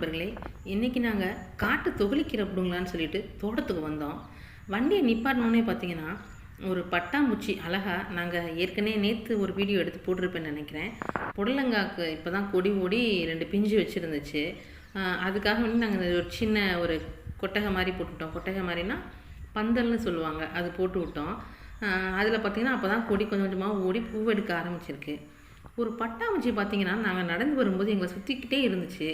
நண்பர்களே இன்றைக்கி நாங்கள் காட்டு தொகுலிக்கீரை பிடுங்கலான்னு சொல்லிட்டு தோட்டத்துக்கு வந்தோம். வண்டியை நிப்பாட்டினோன்னே பார்த்தீங்கன்னா ஒரு பட்டாம்பூச்சி அழகாக நாங்கள் ஏற்கனவே நேற்று ஒரு வீடியோ எடுத்து போட்டிருப்பேன்னு நினைக்கிறேன். புடலங்காக்கு இப்போ தான் கொடி ஓடி ரெண்டு பிஞ்சு வச்சுருந்துச்சு. அதுக்காக வந்து நாங்கள் ஒரு சின்ன ஒரு கொட்டகை மாதிரி போட்டுவிட்டோம் கொட்டகை மாதிரினா பந்தல்னு சொல்லுவாங்க. அது போட்டு விட்டோம். அதில் பார்த்தீங்கன்னா அப்போ தான் கொடி கொஞ்சம் கொஞ்சமாக ஓடி பூவெடுக்க ஆரம்பிச்சிருக்கு. ஒரு பட்டாம்பூச்சி பார்த்தீங்கன்னா நாங்கள் நடந்து வரும்போது எங்களை சுற்றிக்கிட்டே இருந்துச்சு.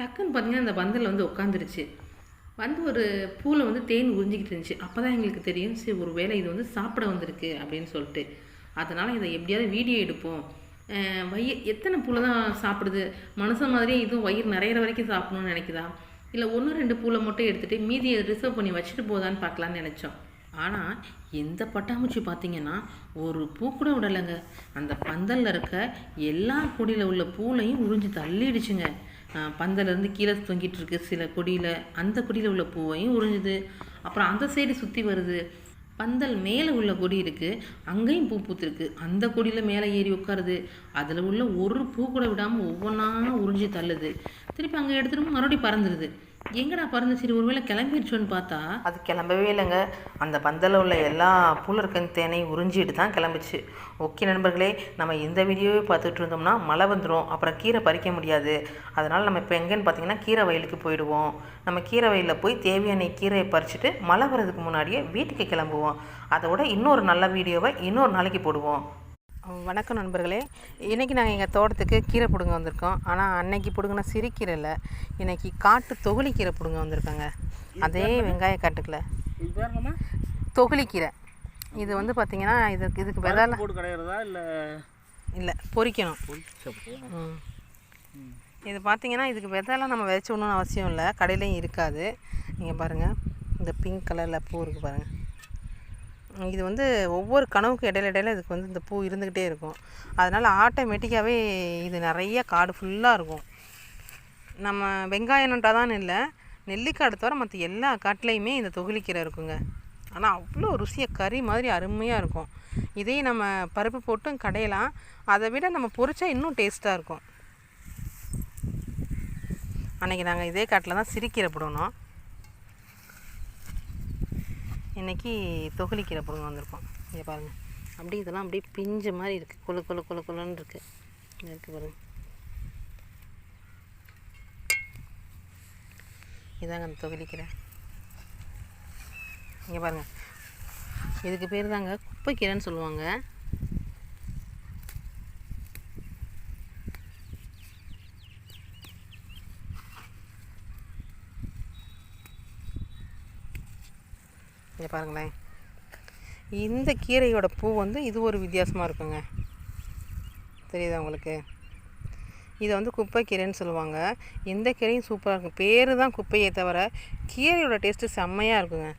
டக்குன்னு பார்த்தீங்கன்னா அந்த பந்தலில் வந்து உட்காந்துருச்சு வந்து ஒரு பூவில் வந்து தேன் உறிஞ்சிக்கிட்டு இருந்துச்சு. அப்போ தான் எங்களுக்கு தெரியும் சரி ஒரு வேளை இது வந்து சாப்பிட வந்திருக்கு அப்படின்னு சொல்லிட்டு. அதனால் இதை எப்படியாவது வீடியோ எடுப்போம். வயிறு எத்தனை பூவில் தான் சாப்பிடுது? மனுஷன் மாதிரியே இதுவும் வயிறு நிறையிற வரைக்கும் சாப்பிடணும்னு நினைக்குதா? இல்லை ஒன்று ரெண்டு பூவில் மட்டும் எடுத்துகிட்டு மீதியை ரிசர்வ் பண்ணி வச்சுட்டு போதான்னு பார்க்கலான்னு நினச்சோம். ஆனால் எந்த பட்டாம்பூச்சி பார்த்தீங்கன்னா ஒரு பூ கூட விடலைங்க. அந்த பந்தலில் இருக்க எல்லா கொடியில் உள்ள பூலையும் உறிஞ்சி தள்ளிடுச்சுங்க. பந்தலேருந்து கீழே தொங்கிட்டு இருக்கு சில கொடியில் அந்த கொடியில் உள்ள பூவையும் உறிஞ்சுது. அப்புறம் அந்த சைடு சுற்றி வருது. பந்தல் மேலே உள்ள கொடி இருக்குது அங்கேயும் பூ பூத்துருக்கு. அந்த கொடியில் மேலே ஏறி உட்காருது. அதில் உள்ள ஒரு பூ கூட விடாமல் ஒவ்வொன்றா உறிஞ்சி தள்ளுது. திருப்பி அங்கே எடுத்துகிட்டு மறுபடியும் பறந்துடுது எங்கடா பறந்து சரி ஒருவேளை கிளம்பிடுச்சோன்னு பார்த்தா? அது கிளம்பவே இல்லைங்க. அந்த பந்தலில் உள்ள எல்லா பூலர்கன் தேனையும் உறிஞ்சிட்டு தான் கிளம்பிச்சு. ஓகே நண்பர்களே நம்ம இந்த வீடியோவே பார்த்துட்டு இருந்தோம்னா மழை வந்துடும் அப்புறம் கீரை பறிக்க முடியாது. அதனால் நம்ம இப்போ எங்கேன்னு பார்த்தீங்கன்னா கீரை வயலுக்கு போயிடுவோம். நம்ம கீரை வயலில் போய் தேவையான கீரையை பறிச்சுட்டு மழை வர்றதுக்கு முன்னாடியே வீட்டுக்கு கிளம்புவோம். அதோட இன்னொரு நல்ல வீடியோவை இன்னொரு நாளைக்கு போடுவோம். வணக்கம் நண்பர்களே. இன்றைக்கி நாங்கள் எங்கள் தோட்டத்துக்கு கீரை பிடுங்க வந்திருக்கோம். ஆனால் அன்னைக்கு பிடுங்கின சிறுக்கீரை இல்லை இன்றைக்கி காட்டு தொகுலி கீரை பிடுங்க வந்திருக்கோங்க. அதே வெங்காய பேர் என்னம்மா தொகுலிக்கீரை. இது வந்து பார்த்திங்கன்னா இதுக்கு இதுக்கு விதால இல்லை? இல்லை பொரிக்கணும். ம். இது பார்த்தீங்கன்னா இதுக்கு விதைலாம் நம்ம விதைச்ச ஒன்றும் அவசியம் இல்லை. கடையிலையும் இருக்காது. நீங்கள் பாருங்கள் இந்த பிங்க் கலரில் பூ இருக்குது பாருங்கள் இது வந்து ஒவ்வொரு கனவுக்கு இடையில இடையில இதுக்கு வந்து இந்த பூ இருந்துக்கிட்டே இருக்கும். அதனால் ஆட்டோமேட்டிக்காகவே இது நிறைய காடு ஃபுல்லாக இருக்கும். நம்ம வெங்காயம் தான் இல்லை நெல்லிக்காடு தவிர மற்ற எல்லா காட்டிலையுமே இந்த தொகுலிக்கீரை இருக்குங்க. ஆனால் அவ்வளோ ருசியாக கறி மாதிரி அருமையாக இருக்கும். இதே நம்ம பருப்பு போட்டும் கடையலாம். அதை விட நம்ம பொரிச்சா இன்னும் டேஸ்ட்டாக இருக்கும். அன்றைக்கி நாங்கள் இதே காட்டில் தான் சிறுக்கீரை போடணும். இன்றைக்கி தொகுலிக்கீரை பிடுங்க வந்திருக்கோம். இங்கே பாருங்கள் அப்படியே இதெல்லாம் அப்படியே பிஞ்ச மாதிரி இருக்குது கொழு கொழு கொழு கொழுன்னு இருக்குது இங்கே இருக்குது பாருங்கள் இதாங்க அந்த தொகுலிக்கீரை. இங்கே பாருங்கள் இதுக்கு பேர் தாங்க குப்பைக்கீரைன்னு சொல்லுவாங்க. இங்கே பாருங்களேன். இந்த கீரையோட பூ வந்து இது ஒரு வித்தியாசமாக இருக்குங்க. தெரியுதா உங்களுக்கு? இதை வந்து குப்பை கீரைன்னு சொல்லுவாங்க. இந்த கீரையும் சூப்பராக இருக்கும் பேர் தான் குப்பையே தவிர கீரையோட டேஸ்ட்டு செம்மையாக இருக்குங்க.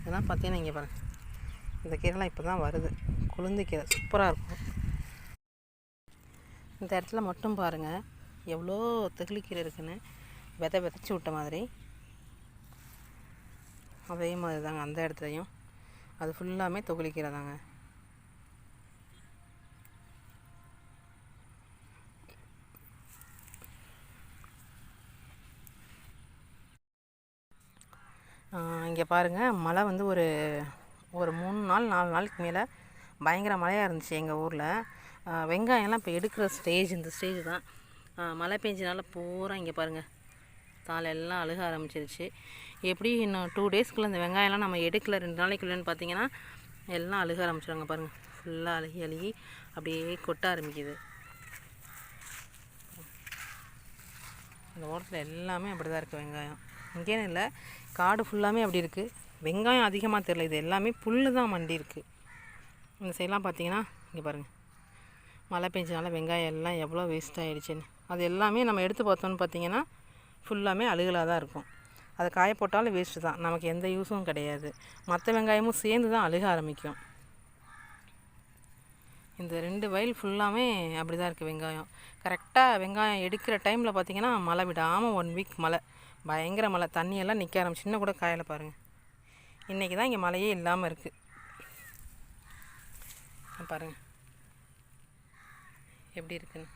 இதெல்லாம் பார்த்தீங்கன்னா இங்கே பாருங்கள் இந்த கீரைலாம் இப்போ தான் வருது. குளுந்து கீரை சூப்பராக இருக்கும். இந்த இடத்துல மட்டும் பாருங்கள் எவ்வளோ தெகுளிக்கீரை இருக்குன்னு. விதை விதைச்சி விட்ட மாதிரி. அதே மாதிரி தாங்க அந்த இடத்துலையும். அது ஃபுல்லாமே தொகுளிக்கீரை தாங்க. இங்கே பாருங்கள் மழை வந்து ஒரு ஒரு மூணு நாள் நாலு நாளுக்கு மேலே பயங்கர மழையாக இருந்துச்சு எங்கள் ஊரில். வெங்காயம்லாம் இப்போ எடுக்கிற ஸ்டேஜ் இந்த ஸ்டேஜ் தான். மழை பெஞ்சனால பூரா இங்கே பாருங்கள் தாளெல்லாம் அழுக ஆரம்பிச்சிருச்சு. எப்படி இன்னும் டூ டேஸ்க்குள்ளே இந்த வெங்காயம்லாம் நம்ம எடுக்கல ரெண்டு நாளைக்குள்ளேன்னு பார்த்தீங்கன்னா எல்லாம் அழுக ஆரம்பிச்சிடுவாங்க பாருங்கள் ஃபுல்லாக அழுகி அழுகி அப்படியே கொட்ட ஆரம்பிக்குது. இந்த ஓரத்தில் எல்லாமே அப்படி தான் இருக்குது வெங்காயம். இங்கேன்னு இல்லை காடு ஃபுல்லாமே அப்படி இருக்குது வெங்காயம் அதிகமாக தெரியல இது எல்லாமே புல்லு தான் மண்டி இருக்குது இந்த சைடெலாம் பார்த்தீங்கன்னா இங்கே பாருங்கள் மழை பெஞ்சனால வெங்காயம் எல்லாம் எவ்வளோ வேஸ்ட் ஆகிடுச்சின்னு அது எல்லாமே நம்ம எடுத்து பார்த்தோன்னு பார்த்தீங்கன்னா ஃபுல்லாமே அழுகலாக தான் இருக்கும். அதை காய போட்டாலும் வேஸ்ட்டு தான். நமக்கு எந்த யூஸும் கிடையாது. மற்ற வெங்காயமும் சேர்ந்து தான் அழுக ஆரம்பிக்கும். இந்த ரெண்டு வயல் ஃபுல்லாமே அப்படி தான் இருக்குது வெங்காயம் கரெக்டாக வெங்காயம் எடுக்கிற டைமில் பார்த்தீங்கன்னா மழை விடாமல் ஒன் வீக் மழை. பயங்கர மழை. தண்ணியெல்லாம் நிற்க ஆரம்பிச்சு. இன்னும் கூட காயலை பாருங்கள் இன்றைக்கி தான் இங்கே மழையே இல்லாமல் இருக்குது பாருங்கள் எப்படி இருக்குன்னு.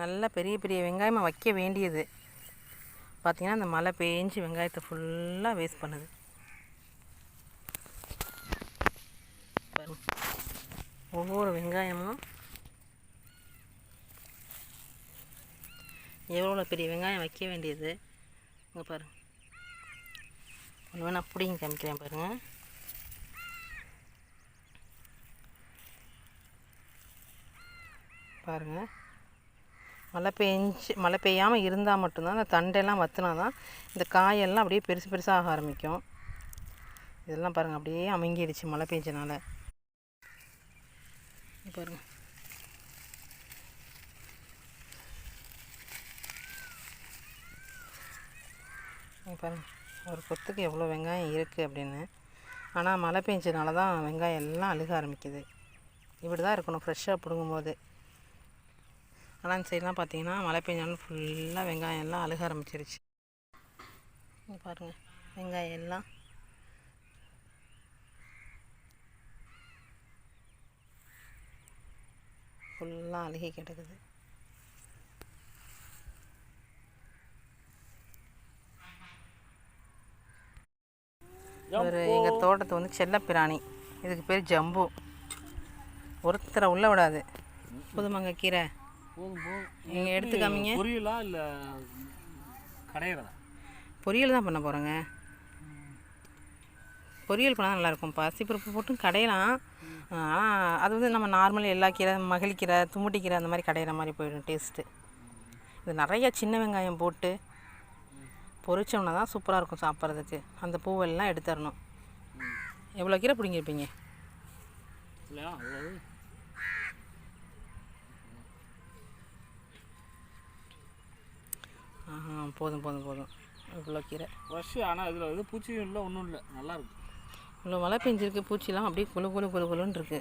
நல்லா பெரிய பெரிய வெங்காயமாக வைக்க வேண்டியது. பார்த்திங்கன்னா அந்த மழை பேஞ்சு வெங்காயத்தை ஃபுல்லாக வேஸ்ட் பண்ணுது. ஒவ்வொரு வெங்காயமும் எவ்வளோ பெரிய வெங்காயம் வைக்க வேண்டியது. இங்கே பாருங்கள் ஒன்று வேணா பிடிங்க காமிக்கிறேன் பாருங்கள் பாருங்கள் மழை பெஞ்சு மழை பெய்யாமல் இருந்தால் மட்டும்தான் அந்த தண்டெல்லாம் வத்தினா தான் இந்த காயெல்லாம் அப்படியே பெருசு பெருசாக ஆக ஆரம்பிக்கும். இதெல்லாம் பாருங்கள் அப்படியே அமுங்கிடுச்சு மழை பெஞ்சனால. பாருங்கள் பாருங்க. பாருங்க. ஒரு கொத்துக்கு எவ்வளோ வெங்காயம் இருக்குது அப்படின்னு. ஆனால் மழை பெஞ்சனால தான் வெங்காயம் எல்லாம் அழுக ஆரம்பிக்குது. இப்படி தான் இருக்கணும் ஃப்ரெஷ்ஷாக பிடுங்கும்போது. ஆனால் இந்த சைட்லாம் பார்த்தீங்கன்னா மழை பெஞ்சாலும் ஃபுல்லாக வெங்காயம் எல்லாம் அழுக ஆரம்பிச்சிருச்சு. இங்க பாருங்கள் வெங்காயம் எல்லாம். ஃபுல்லாக அழுகி கிடக்குது. ஒரு எங்கள் தோட்டத்தை வந்து செல்லப்பிராணி. இதுக்கு பேர் ஜம்பு. ஒருத்தரை உள்ள விடாது. புதுமங்க கீரை. போதும் போதும். நீங்கள் எடுத்து காமிங்க பொரியலா இல்லை கடையிறதா? பொரியல் தான் பண்ண போகிறேங்க பொரியல் பண்ணால் நல்லாயிருக்கும் பாசிப்பருப்பு போட்டும் கடையலாம். ஆனால் அது வந்து நம்ம நார்மல் எல்லா கீரை மகளிக்கீரை தும்முட்டிக்கீரை அந்த மாதிரி கடையிற மாதிரி போயிடும் டேஸ்ட்டு இது நிறைய சின்ன வெங்காயம் போட்டு பொரிச்சோம்னா தான் சூப்பராக இருக்கும் சாப்பிட்றதுக்கு. அந்த பூவெல்லாம் எடுத்துடணும். எவ்வளோ கீரை பிடிங்கிருப்பீங்க போதும் போதும் போதும். இவ்வளோ கீரை. ஃப்ரெஷ்ஷு ஆனால் இதில் எதுவும் பூச்சியும் இல்லை ஒன்றும் இல்லை. நல்லா இருக்கு. இவ்வளோ மழை பெஞ்சிருக்கு பூச்சிலாம் அப்படியே குளு குளு குளு குளுன்னு இருக்கு.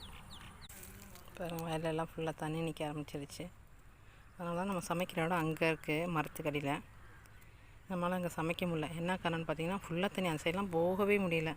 பாருங்க வயலெல்லாம் ஃபுல்லாக தண்ணி நிற்க ஆரம்பிச்சிருச்சு. அதனால தான் நம்ம சமைக்கிற இடம் அங்கே இருக்குது மரத்துக்கடியில். நம்மளால் அங்கே சமைக்க முடியல. என்ன காரணம்னு பார்த்தீங்கன்னா ஃபுல்லாக தண்ணி அந்த சைட்லாம் போகவே முடியல.